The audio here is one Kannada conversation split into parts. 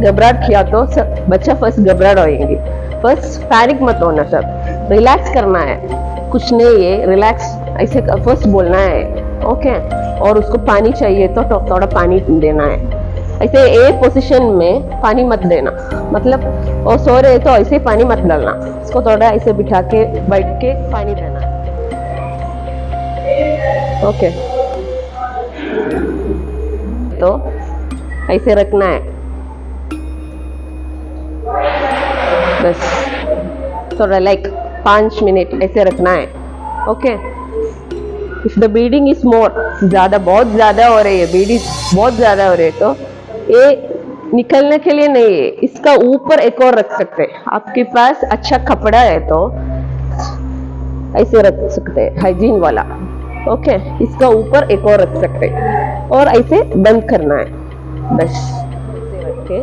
घबराहट किया तो सर बच्चा फ़र्स्ट घबराहट होएँगे। फ़र्स्ट पैनिक मत होना सर रिलैक्स करना है। कुछ नहीं है। रिलैक्स ऐसे फ़र्स्ट बोलना है। ओके और उसको पानी चाहिए तो थोड़ा पानी देना है। ऐसे ए पोजीशन में पानी मत देना। मतलब वो सो रहे तो ऐसे पानी मत डालना। उसको थोड़ा ऐसे बिठा के, बैठ के पानी देना ओके तो ऐसे रखना है। बस थोड़ा लाइक पाँच मिनट ऐसे रखना है। Okay if the bleeding is more ज़्यादा, बहुत ज़्यादा हो रही है ब्लीडिंग बहुत ज़्यादा हो रही है तो ये निकलने के लिए नहीं है। इसका ऊपर एक और रख सकते हैं। आपके पास अच्छा कपड़ा है तो ऐसे रख सकते हैं हाइजीन वाला। ओके इसका ऊपर एक और रख सकते हैं। और ऐसे बंद करना है। बस। रख के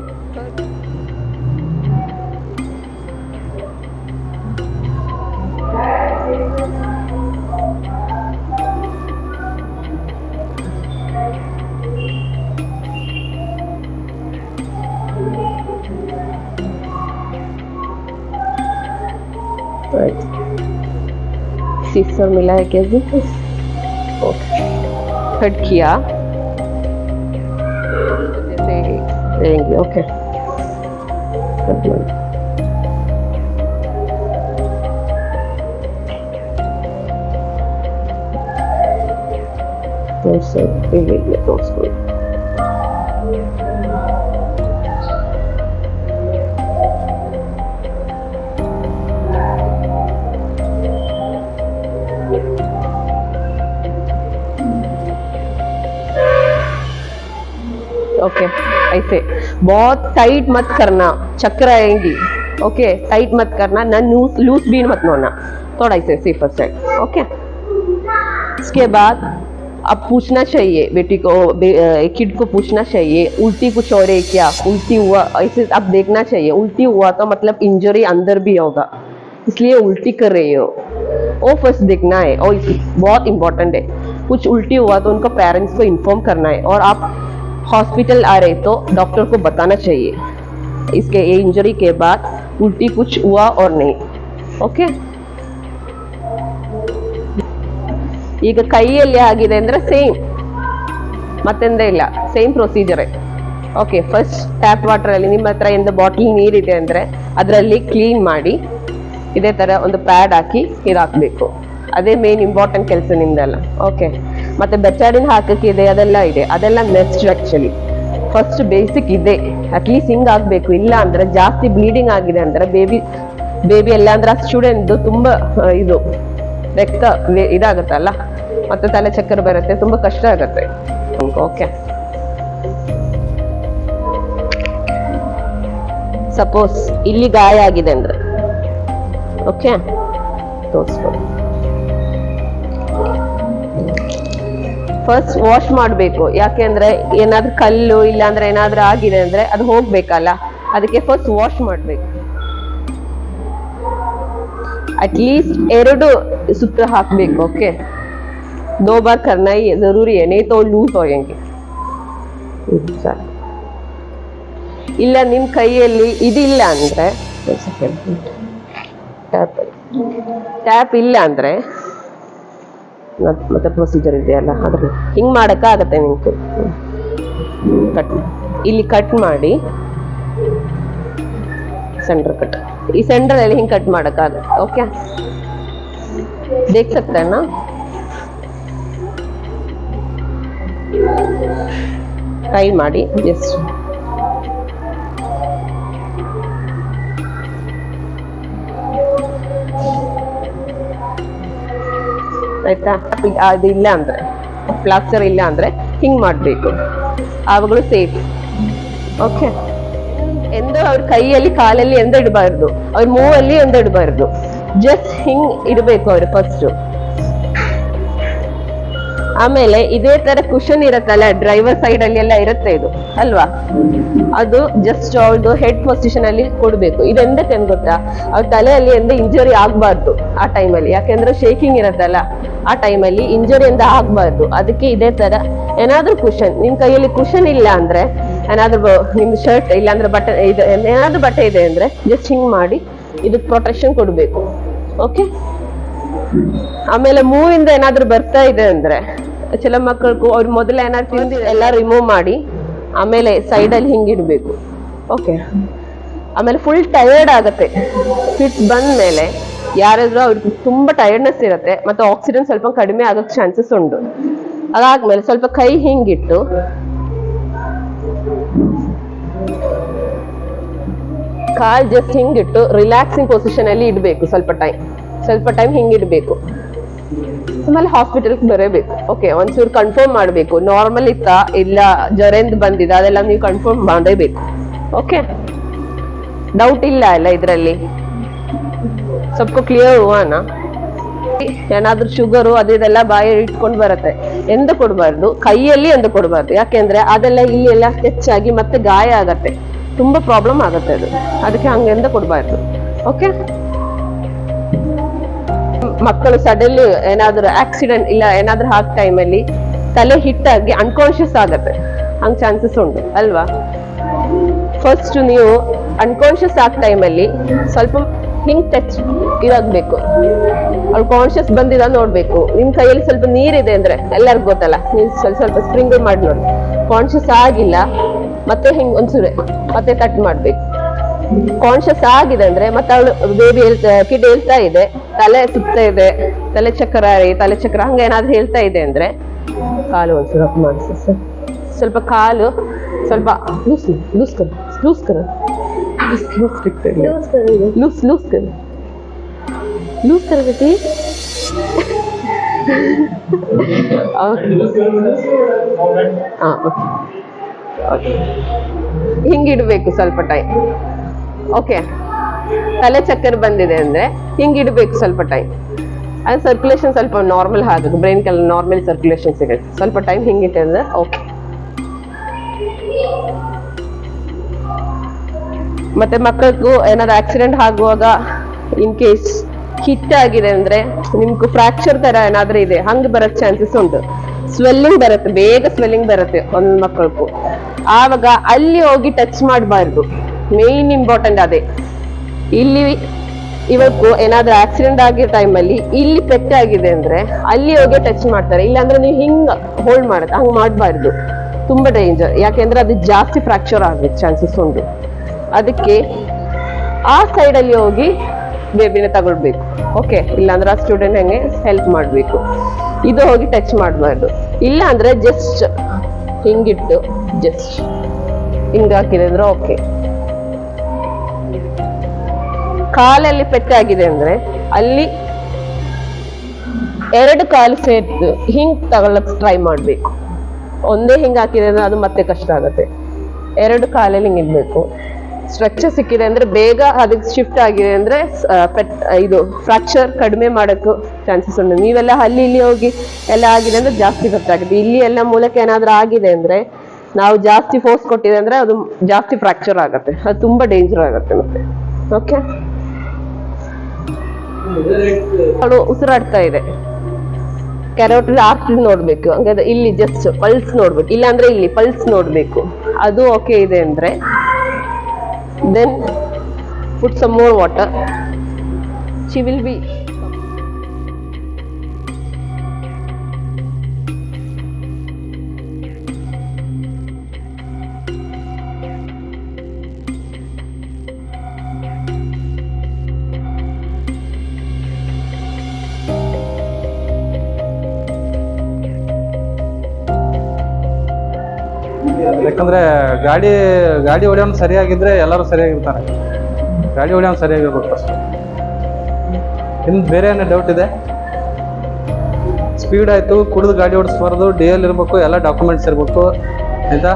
राइट सिक्स मिला है कैसे ओके कट किया देंगे ओके तो सब दे देंगे तो उसको ओके ऐसे बहुत टाइट मत करना चक्कर आएँगी। ओके टाइट मत करना ना लूज लूज भी मत होना थोड़ा ऐसे सेफर साइड ओके इसके बाद अब पूछना चाहिए बेटी को बे, किड को पूछना चाहिए उल्टी कुछ हो रही क्या? उल्टी हुआ ऐसे अब देखना चाहिए उल्टी हुआ तो मतलब इंजरी अंदर भी होगा। इसलिए उल्टी कर रही हो। वो फ़र्स्ट देखना है और बहुत इंपॉर्टेंट है। कुछ उल्टी हुआ तो उनको पेरेंट्स को इन्फॉर्म करना है और आप हॉस्पिटल आ रहे तो डॉक्टर को बताना चाहिए इसके ये इंजरी के बाद उल्टी कुछ हुआ और नहीं ಓಕೆ ಈಗ ಕೈಯಲ್ಲಿ ಆಗಿದೆ ಅಂದ್ರೆ ಸೇಮ್ ಮತ್ತೆಂದ ಇಲ್ಲ ಸೇಮ್ ಪ್ರೊಸೀಜರೇ ಓಕೆ ಫಸ್ಟ್ ಟ್ಯಾಪ್ ವಾಟರ್ ಅಲ್ಲಿ ನಿಮ್ಮ ಹತ್ರ ಎಂದ ಬಾಟಲ್ ನೀರಿದೆ ಅಂದ್ರೆ ಅದರಲ್ಲಿ ಕ್ಲೀನ್ ಮಾಡಿ ಇದೇ ತರ ಒಂದು ಪ್ಯಾಡ್ ಹಾಕಿ ಇದು ಹಾಕ್ಬೇಕು ಅದೇ ಮೇನ್ ಇಂಪಾರ್ಟೆಂಟ್ ಕೆಲಸ ನಿಮ್ದೆಲ್ಲ ಓಕೆ ಮತ್ತೆ ಬೆಟ್ಟಾಡಿನ ಇದೆ ಅದೆಲ್ಲ ಇದೆ. ಅದೆಲ್ಲ ನೆಕ್ಸ್ಟ್ ಆಕ್ಚುಲಿ ಫಸ್ಟ್ ಬೇಸಿಕ್ ಇದೆ. ಅಟ್ಲೀಸ್ಟ್ ಹಿಂಗ್ ಆಗ್ಬೇಕು. ಇಲ್ಲ ಅಂದ್ರೆ ಜಾಸ್ತಿ ಬ್ಲೀಡಿಂಗ್ ಆಗಿದೆ ಅಂದ್ರೆ ಬೇಬಿ ಬೇಬಿ ಎಲ್ಲ ಅಂದ್ರೆ ಆ ಸ್ಟೂಡೆಂಟ್ ತುಂಬಾ ಇದು, ರಕ್ತ ಇದಾಗತ್ತಲ್ಲ? ಮತ್ತೆ ತಲೆ ಚಕ್ಕರ್ ಬರುತ್ತೆ, ತುಂಬಾ ಕಷ್ಟ ಆಗತ್ತೆ. ಓಕೆ ಸಪೋಸ್ ಇಲ್ಲಿ ಗಾಯ ಆಗಿದೆ ಅಂದ್ರೆ. ಓಕೆ ತೋರಿಸ್ಬೋದು ಫಸ್ಟ್ ವಾಶ್ ಮಾಡಬೇಕು ಯಾಕೆಂದ್ರೆ ಏನಾದ್ರೂ ಕಲ್ಲು ಇಲ್ಲ ಅಂದ್ರೆ ಏನಾದ್ರೂ ಆಗಿದೆ ಅಂದ್ರೆ ಅದು ಹೋಗ್ಬೇಕಲ್ಲ ಅದಕ್ಕೆ ಫಸ್ಟ್ ವಾಶ್ ಮಾಡ್ಬೇಕು ಅಟ್ಲೀಸ್ಟ್ ಎರಡು ಸುತ್ತ ಹಾಕ್ಬೇಕು ಓಕೆ दो बार करना ही जरूरी है नहीं तो लूज होएंगे ಹ್ಮ್, ಸರಿ. ಇಲ್ಲ ನಿಮ್ ಕೈಯಲ್ಲಿ ಇದಿಲ್ಲ ಅಂದ್ರೆ ಟ್ಯಾಪ್ ಟ್ಯಾಪ್ ಇಲ್ಲ ಅಂದ್ರೆ ಮತ್- ಮತ್ತೆ ಪ್ರೊಸೀಜರ್ ಇದೆಯಲ್ಲ ಅದ್ರ ಹಿಂಗ್ ಮಾಡಕ್ಕಾಗತ್ತೆ ನಿಮ್ಗೆ ಕಟ್ ಇಲ್ಲಿ ಕಟ್ ಮಾಡಿ ಸೆಂಟರ್ ಕಟ್ ಈ ಸೆಂಟರ್ ಅಲ್ಲಿ ಹಿಂಗ್ ಕಟ್ ಮಾಡಕ್ಕಾಗತ್ತೆ ಓಕೆ देख सकते हैं ना ಟ್ರೈ ಮಾಡಿ ಜಸ್ಟ್ ಆಯ್ತಾ? ಅದ್- ಇಲ್ಲ ಅಂದ್ರೆ ಪ್ಲಾಸ್ಟರ್ ಇಲ್ಲ ಅಂದ್ರೆ ಹಿಂಗ್ ಮಾಡ್ಬೇಕು. ಆವಾಗಲೂ ಸೇಫ್ ಓಕೆ ಎಂದು ಅವ್ರ ಕೈಯಲ್ಲಿ, ಕಾಲಲ್ಲಿ ಎಂದ ಇಡಬಾರ್ದು ಅವ್ರ ಮೂವಲ್ಲಿ ಎಂದ ಇಡಬಾರ್ದು ಜಸ್ಟ್ ಹಿಂಗ್ ಇಡಬೇಕು ಅವ್ರು ಫಸ್ಟ್ ಆಮೇಲೆ ಇದೇ ತರ ಕುಶನ್ ಇರತ್ತಲ್ಲ ಡ್ರೈವರ್ ಸೈಡ್ ಅಲ್ಲಿ ಎಲ್ಲ ಇರುತ್ತೆ ಇದು, ಅಲ್ವಾ? ಅದು ಜಸ್ಟ್ ಅವ್ರದ್ದು ಹೆಡ್ ಪೊಸಿಷನ್ ಅಲ್ಲಿ ಕೊಡ್ಬೇಕು. ಇದೆಂದಕ್ಕೆ ಗೊತ್ತಾ? ಅವ್ರ ತಲೆಯಲ್ಲಿ ಎಂದ ಇಂಜುರಿ ಆಗ್ಬಾರ್ದು ಆ ಟೈಮಲ್ಲಿ ಯಾಕೆಂದ್ರೆ ಶೇಕಿಂಗ್ ಇರತ್ತಲ್ಲ ಆ ಟೈಮಲ್ಲಿ ಇಂಜುರಿ ಎಂದ ಆಗ್ಬಾರ್ದು. ಅದಕ್ಕೆ ಇದೇ ತರ ಏನಾದ್ರೂ ಕುಶನ್ ನಿಮ್ ಕೈಯಲ್ಲಿ ಕುಶನ್ ಇಲ್ಲ ಅಂದ್ರೆ, ಏನಾದ್ರೂ ನಿಮ್ ಶರ್ಟ್ ಇಲ್ಲಾಂದ್ರೆ ಬಟ್ಟೆ ಇದು ಏನಾದ್ರೂ ಬಟ್ಟೆ ಇದೆ ಅಂದ್ರೆ ಜಸ್ಟ್ ಹಿಂಗ್ ಮಾಡಿ ಇದಕ್ಕೆ ಪ್ರೊಟೆಕ್ಷನ್ ಕೊಡಬೇಕು. ಓಕೆ ಆಮೇಲೆ ಮೂವಿಂದ ಏನಾದ್ರೂ ಬರ್ತಾ ಇದೆ ಅಂದ್ರೆ ಚಿಲ ಮಕ್ಕಳಿಗೂ ಅವ್ರು ಮೊದಲು ಏನಾದ್ರು ತಿಂದು ಎಲ್ಲ ರಿಮೂವ್ ಮಾಡಿ, ಆಮೇಲೆ ಸೈಡಲ್ಲಿ ಹಿಂಗಿಡಬೇಕು ಓಕೆ ಆಮೇಲೆ ಫುಲ್ ಟಯರ್ಡ್ ಆಗುತ್ತೆ. ಫಿಟ್ ಬಂದ ಮೇಲೆ ಯಾರಾದ್ರೂ ಅವ್ರಿಗೆ ತುಂಬಾ ಟಯರ್ಡ್ನೆಸ್ ಇರುತ್ತೆ, ಮತ್ತೆ ಆಕ್ಸಿಜನ್ ಸ್ವಲ್ಪ ಕಡಿಮೆ ಆಗೋಕ್ ಚಾನ್ಸಸ್ ಉಂಟು. ಅದಾದ್ಮೇಲೆ ಸ್ವಲ್ಪ ಕೈ ಹಿಂಗಿಟ್ಟು ಕಾಲ್ ಜಸ್ಟ್ ಹಿಂಗಿಟ್ಟು ರಿಲ್ಯಾಕ್ಸಿಂಗ್ ಪೊಸಿಷನ್ ಅಲ್ಲಿ ಇಡಬೇಕು ಸ್ವಲ್ಪ ಟೈಮ್ ಸ್ವಲ್ಪ ಟೈಮ್ ಹಿಂಗಿಡ್ಬೇಕು ಆಮೇಲೆ ಹಾಸ್ಪಿಟಲ್ಗೆ ಬರಬೇಕು. ಓಕೆ ಒಂಚೂರು ಕನ್ಫರ್ಮ್ ಮಾಡಬೇಕು. ನಾರ್ಮಲ್ ಇತ್ತ? ಇಲ್ಲ ಜ್ವರೆಂದ್ ಬಂದಿದೆ ಅದೆಲ್ಲ ನೀವು ಕನ್ಫರ್ಮ್ ಮಾಡಬೇಕು. ಓಕೆ ಡೌಟ್ ಇಲ್ಲ ಅಲ್ಲ ಇದರಲ್ಲಿ? ಸ್ವಲ್ಪ ಕ್ಲಿಯರ್ ಹೂವನ? ಏನಾದ್ರೂ ಶುಗರು ಅದು ಇದೆಲ್ಲ ಬಾಯಿ ಇಟ್ಕೊಂಡು ಬರುತ್ತೆ. ಎಂದು ಕೊಡಬಾರ್ದು. ಕೈಯಲ್ಲಿ ಎಂದು ಕೊಡಬಾರ್ದು. ಯಾಕೆಂದ್ರೆ ಅದೆಲ್ಲ ಇಲ್ಲಿ ಎಲ್ಲ ಆಗಿ ಮತ್ತೆ ಗಾಯ ಆಗತ್ತೆ. ತುಂಬಾ ಪ್ರಾಬ್ಲಮ್ ಆಗತ್ತೆ ಅದು. ಅದಕ್ಕೆ ಹಂಗೆಂದ ಕೊಡಬಾರ್ದು. ಓಕೆ ಮಕ್ಕಳು ಸಡನ್ಲಿ ಏನಾದ್ರೂ ಆಕ್ಸಿಡೆಂಟ್ ಇಲ್ಲ, ಏನಾದ್ರೂ ಹಾಕ್ ಟೈಮಲ್ಲಿ ತಲೆ ಹಿಟ್ಟಾಗಿ ಅನ್ಕಾನ್ಶಿಯಸ್ ಆಗತ್ತೆ. ಹಂಗ್ ಚಾನ್ಸಸ್ ಉಂಟು, ಅಲ್ವಾ? ಫಸ್ಟ್ ನೀವು ಅನ್ಕಾನ್ಶಿಯಸ್ ಆಗ ಟೈಮಲ್ಲಿ ಸ್ವಲ್ಪ ಹಿಂಗ್ ಟಚ್ ಇದಾಗ್ಬೇಕು. ಅವ್ಳು ಕಾನ್ಶಿಯಸ್ ಬಂದಿದ ನೋಡ್ಬೇಕು. ನಿಮ್ ಕೈಯಲ್ಲಿ ಸ್ವಲ್ಪ ನೀರಿದೆ ಅಂದ್ರೆ ಎಲ್ಲರಿಗೂ ಗೊತ್ತಲ್ಲ ನೀವು ಸ್ವಲ್ಪ ಸ್ವಲ್ಪ ಸ್ಪ್ರಿಂಗ್ ಮಾಡಿ ನೋಡಿ. ಕಾನ್ಶಿಯಸ್ ಆಗಿಲ್ಲ, ಮತ್ತೆ ಹಿಂಗ್ ಒಂದ್ಸುರೆ ಮತ್ತೆ ಕಟ್ ಮಾಡ್ಬೇಕು. ಕಾನ್ಶಿಯಸ್ ಆಗಿದೆ ಅಂದ್ರೆ ಮತ್ತೆ ಅವಳು ಬೇಬಿ ಕಿಡ್ ಹೇಳ್ತಾ ಇದೆ. ತಲೆ ಸುತ್ತ ಇದೆ ತಲೆ ಚಕ್ರ ತಲೆ ಚಕ್ರ. ಹಂಗೆ ಏನಾದ್ರು ಹೇಳ್ತಾ ಇದೆ ಅಂದ್ರೆ? ಕಾಲು ಒಂದ್ಸಲ ಮಾಡಿಸಿ ಸರ್ ಸ್ವಲ್ಪ ಕಾಲು ಸ್ವಲ್ಪ ಲೂಸ್ ಲೂಸ್ ಕರ್ ಲೂಸ್ ಕರ್. ಲೂಸ್ ಲೂಸ್ ಲೂಸ್ ಕರ್. ಲೂಸ್ ಕರ್ ಬೇಟಿ ಹಾ ಓಕೆ ಹಿಂಗಿಡ್ಬೇಕು ಸ್ವಲ್ಪ ಟೈಮ್ ಓಕೆ ತಲೆ ಚಕ್ಕರ್ ಬಂದಿದೆ ಅಂದ್ರೆ ಹಿಂಗಿಡಬೇಕು ಸ್ವಲ್ಪ ಟೈಮ್ ಅದು ಸರ್ಕ್ಯುಲೇಷನ್ ಸ್ವಲ್ಪ ನಾರ್ಮಲ್ ಆಗಬೇಕು ಬ್ರೈನ್ ಕೆಲ ನಾರ್ಮಲ್ ಸರ್ಕ್ಯುಲೇಷನ್ ಸಿಗುತ್ತೆ. ಸ್ವಲ್ಪ ಟೈಮ್ ಹಿಂಗಿಟ್ಟೆ ಅಂದ್ರೆ ಓಕೆ ಮತ್ತೆ ಮಕ್ಕಳಿಗೂ ಏನಾದ್ರು ಆಕ್ಸಿಡೆಂಟ್ ಆಗುವಾಗ ಇನ್ ಕೇಸ್ ಹಿಟ್ ಆಗಿದೆ ಅಂದ್ರೆ ನಿಮ್ಗೂ ಫ್ರಾಕ್ಚರ್ ತರ ಏನಾದ್ರೂ ಇದೆ, ಹಂಗೆ ಬರೋ ಚಾನ್ಸಸ್ ಉಂಟು. ಸ್ವೆಲ್ಲಿಂಗ್ ಬರುತ್ತೆ, ಬೇಗ ಸ್ವೆಲ್ಲಿಂಗ್ ಬರುತ್ತೆ ಒಂದ್ ಮಕ್ಕಳಿಗೂ ಆವಾಗ ಅಲ್ಲಿ ಹೋಗಿ ಟಚ್ ಮಾಡಬಾರ್ದು. ಮೇನ್ ಇಂಪಾರ್ಟೆಂಟ್ ಅದೇ. ಇಲ್ಲಿ ಇವತ್ತು ಏನಾದ್ರೂ ಆಕ್ಸಿಡೆಂಟ್ ಆಗಿರೋ ಟೈಮಲ್ಲಿ ಇಲ್ಲಿ ಪೆಟ್ಟಾಗಿದೆ ಅಂದ್ರೆ ಅಲ್ಲಿ ಹೋಗಿ ಟಚ್ ಮಾಡ್ತಾರೆ. ಇಲ್ಲಾಂದ್ರೆ ನೀವು ಹಿಂಗ್ ಹೋಲ್ಡ್ ಮಾಡುತ್ತೆ. ಹಂಗೆ ಮಾಡಬಾರ್ದು. ತುಂಬಾ ಡೇಂಜರ್ ಯಾಕೆಂದ್ರೆ ಅದು ಜಾಸ್ತಿ ಫ್ರಾಕ್ಚರ್ ಆಗಿದೆ ಚಾನ್ಸಸ್ ಉಂಟು. ಅದಕ್ಕೆ ಆ ಸೈಡಲ್ಲಿ ಹೋಗಿ ಬೇಬಿನ ತಗೊಳ್ಬೇಕು. ಓಕೆ ಇಲ್ಲಾಂದ್ರೆ ಆ ಸ್ಟೂಡೆಂಟ್ ಹಂಗೆ ಹೆಲ್ಪ್ ಮಾಡಬೇಕು. ಇದು ಹೋಗಿ ಟಚ್ ಮಾಡಬಾರ್ದು. ಇಲ್ಲ ಅಂದ್ರೆ ಜಸ್ಟ್ ಹಿಂಗಿಟ್ಟು ಜಸ್ಟ್ ಹಿಂಗ್ ಹಾಕಿದೆ ಓಕೆ ಕಾಲಲ್ಲಿ ಪೆಟ್ಟಾಗಿದೆ ಅಂದ್ರೆ ಅಲ್ಲಿ ಎರಡು ಕಾಲು ಸೇರ್ತು ಹಿಂಗ್ ತಗೊಳ್ಳಕ್ ಟ್ರೈ ಮಾಡ್ಬೇಕು. ಒಂದೇ ಹಿಂಗ್ ಹಾಕಿದೆ ಅಂದ್ರೆ ಅದು ಮತ್ತೆ ಕಷ್ಟ ಆಗುತ್ತೆ. ಎರಡು ಕಾಲಲ್ಲಿ ಹಿಂಗ್ ಇಡ್ಬೇಕು. ಸ್ಟ್ರಕ್ಚರ್ ಸಿಕ್ಕಿದೆ ಅಂದ್ರೆ ಬೇಗ ಅದಕ್ಕೆ ಶಿಫ್ಟ್ ಆಗಿದೆ ಅಂದ್ರೆ ಪೆಟ್, ಇದು ಫ್ರಾಕ್ಚರ್ ಕಡಿಮೆ ಮಾಡೋಕ್ಕೂ ಚಾನ್ಸಸ್ ಉಂಟು. ನೀವೆಲ್ಲ ಅಲ್ಲಿ ಇಲ್ಲಿ ಹೋಗಿ ಎಲ್ಲ ಆಗಿದೆ ಅಂದ್ರೆ ಜಾಸ್ತಿ ಗೊತ್ತಾಗುತ್ತೆ ಇಲ್ಲಿ ಎಲ್ಲ ಮೂಲಕ ಏನಾದ್ರೂ ಆಗಿದೆ ಅಂದ್ರೆ ನಾವು ಜಾಸ್ತಿ ಫೋರ್ಸ್ ಕೊಟ್ಟಿದೆ ಅಂದ್ರೆ ಅದು ಜಾಸ್ತಿ ಫ್ರಾಕ್ಚರ್ ಆಗುತ್ತೆ. ಅದು ತುಂಬಾ ಡೇಂಜರ್ ಆಗುತ್ತೆ ಮತ್ತೆ. ಓಕೆ ಅವಳು ಉಸಿರಾಡ್ತಾ ಇದೆ. ಕ್ಯಾರೋಟ್ ಆರ್ಟರಿ ನೋಡ್ಬೇಕು. ಹಂಗಾದ್ರೆ ಇಲ್ಲಿ ಜಸ್ಟ್ ಪಲ್ಸ್ ನೋಡ್ಬೇಕು. ಇಲ್ಲ ಅಂದ್ರೆ ಇಲ್ಲಿ ಪಲ್ಸ್ ನೋಡ್ಬೇಕು. ಅದು ಓಕೆ ಇದೆ ಅಂದ್ರೆ then put some more water she will be ಯಾಕಂದ್ರೆ ಗಾಡಿ ಗಾಡಿ ಹೊಡೆಯೋನು ಸರಿಯಾಗಿದ್ರೆ ಎಲ್ಲರೂ ಸರಿಯಾಗಿರ್ತಾರೆ. ಗಾಡಿ ಹೊಡೆಯೋನು ಸರಿಯಾಗಿರ್ಬೇಕು ಫಸ್ಟ್ ಇನ್ನು ಬೇರೆ ಏನೋ ಡೌಟ್ ಇದೆ? ಸ್ಪೀಡ್ ಆಯಿತು, ಕುಡಿದು ಗಾಡಿ ಓಡಿಸ್ಬಾರ್ದು ಡಿ ಎಲ್ ಇರಬೇಕು, ಎಲ್ಲ ಡಾಕ್ಯುಮೆಂಟ್ಸ್ ಇರಬೇಕು, ಆಯಿತಾ?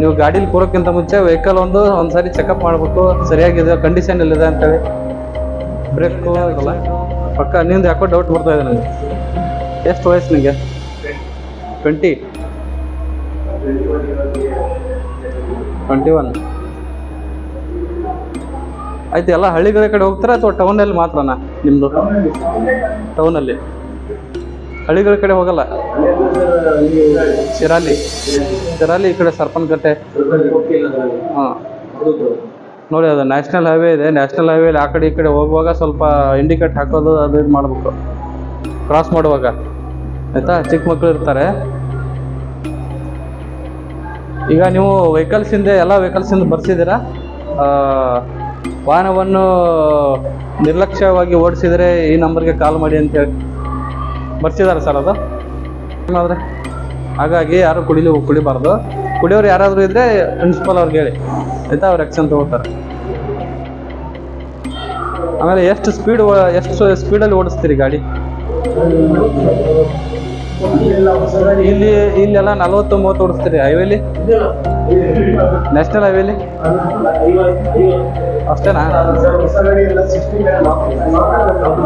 ನೀವು ಗಾಡೀಲಿ ಕೂರೋಕ್ಕಿಂತ ಮುಂಚೆ ವೆಹಿಕಲ್ ಒಂದು, ಒಂದ್ಸರಿ ಚೆಕಪ್ ಮಾಡಬೇಕು, ಸರಿಯಾಗಿದೆ ಕಂಡೀಷನ್ ಎಲ್ಲಿದೆ ಅಂತೇಳಿ. ಬ್ರೇಕು ಆಗಲ್ಲ ಪಕ್ಕ ನಿಂದು ಯಾಕೋ ಡೌಟ್ ಬರ್ತಾ ಇದೆ ನನಗೆ. ಎಷ್ಟು ವಯಸ್ಸು ನಿಮಗೆ ಟ್ವೆಂಟಿ ಟ್ವೆಂಟಿ ಒನ್ ಆಯ್ತು, ಎಲ್ಲ ಹಳ್ಳಿಗಳ ಕಡೆ ಹೋಗ್ತಾರೆ ಅಥವಾ ಟೌನಲ್ಲಿ ಮಾತ್ರನಾ ನಿಮ್ಮದು ಟೌನಲ್ಲಿ ಹಳ್ಳಿಗಳ ಕಡೆ ಹೋಗಲ್ಲ? ಶಿರಾಲಿ. ಶಿರಾಲಿ ಈ ಕಡೆ ಸರ್ಪನ್ಕಟ್ಟೆ ಹಾಂ. ನೋಡಿ, ಅದು ನ್ಯಾಷನಲ್ ಹೈವೇ ಇದೆ. ನ್ಯಾಷನಲ್ ಹೈವೇಲಿ ಆ ಕಡೆ ಈ ಕಡೆ ಹೋಗುವಾಗ ಸ್ವಲ್ಪ ಇಂಡಿಕೇಟ್ ಹಾಕೋದು, ಅದು ಇದು ಮಾಡಬೇಕು. ಕ್ರಾಸ್ ಮಾಡುವಾಗ. ಆಯಿತಾ? ಚಿಕ್ಕ ಮಕ್ಕಳು ಇರ್ತಾರೆ. ಈಗ ನೀವು ವೆಹಿಕಲ್ಸ್ ಹಿಂದೆ ಎಲ್ಲ ವೆಹಿಕಲ್ಸ್ ಹಿಂದೆ ಬರ್ಸಿದ್ದೀರಾ? ವಾಹನವನ್ನು ನಿರ್ಲಕ್ಷ್ಯವಾಗಿ ಓಡಿಸಿದರೆ ಈ ನಂಬರ್ಗೆ ಕಾಲ್ ಮಾಡಿ ಅಂತ ಹೇಳಿ. ಬರ್ಸಿದ್ದಾರೆ ಸರ್ ಅದು? ಏನಾದ್ರೆ ಹಾಗಾಗಿ ಯಾರು ಕುಡಿಲಿ, ಕುಡಿಬಾರ್ದು. ಕುಡಿಯೋರು ಯಾರಾದರೂ ಇದ್ರೆ ಪ್ರಿನ್ಸಿಪಲ್ ಅವ್ರಿಗೆ ಹೇಳಿ. ಆಯ್ತಾ, ಅವ್ರು ಆ್ಯಕ್ಷನ್ ತಗೋತಾರೆ. ಆಮೇಲೆ ಎಷ್ಟು ಸ್ಪೀಡ್ ಎಷ್ಟು ಸ್ಪೀಡಲ್ಲಿ ಓಡಿಸ್ತೀರಿ ಗಾಡಿ? ಇಲ್ಲಿ ಇಲ್ಲೆಲ್ಲ ನಲ್ವತ್ತು ಮೂವತ್ತು ಓಡಿಸ್ತೀರಿ ಹೈವೇಲಿ? ನ್ಯಾಷನಲ್ ಹೈವೇಲಿ ಅಷ್ಟೇನಾ?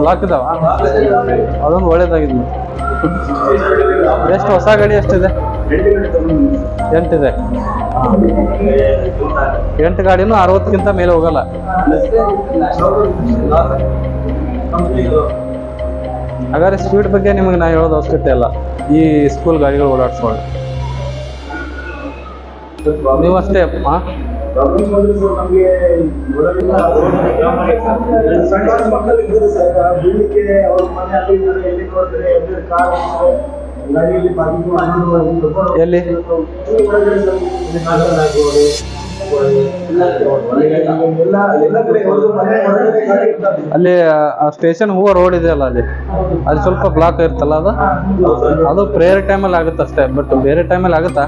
ಲಾಕ್ ಇದಾವ? ಅದೊಂದು ಒಳ್ಳೇದಾಗಿದೆ ಎಷ್ಟು ಹೊಸ ಗಾಡಿ ಎಷ್ಟಿದೆ? ಎಂಟಿದೆ. ಎಂಟು ಗಾಡಿನೂ ಅರವತ್ತಕ್ಕಿಂತ ಮೇಲೆ ಹೋಗಲ್ಲ. ಹಾಗಾದ್ರೆ ಸ್ಪೀಡ್ ಬಗ್ಗೆ ನಿಮಗೆ ನಾ ಹೇಳೋದು ಅವಶ್ಯಕತೆ ಇಲ್ಲ. ಈ ಸ್ಕೂಲ್ ಗಾಡಿಗಳು ಓಡಾಡ್ಸ್ಕೊಳ್ಳಿ ನೀವು ಅಷ್ಟೇ, ಹಾಂ? ಎಲ್ಲಿ? ಅಲ್ಲಿ ಸ್ಟೇಷನ್ ಹೂವ ರೋಡ್ ಇದೆ ಅಲ್ಲ ಅಲ್ಲಿ. ಅದು ಸ್ವಲ್ಪ ಬ್ಲಾಕ್ ಇರ್ತಲ್ಲ ಅದು? ಅದು ಪ್ರೇಯರ್ ಟೈಮಲ್ಲಿ ಆಗುತ್ತೆ ಅಷ್ಟೇ ಬಟ್ ಬೇರೆ ಟೈಮಲ್ಲಿ ಆಗುತ್ತಾ?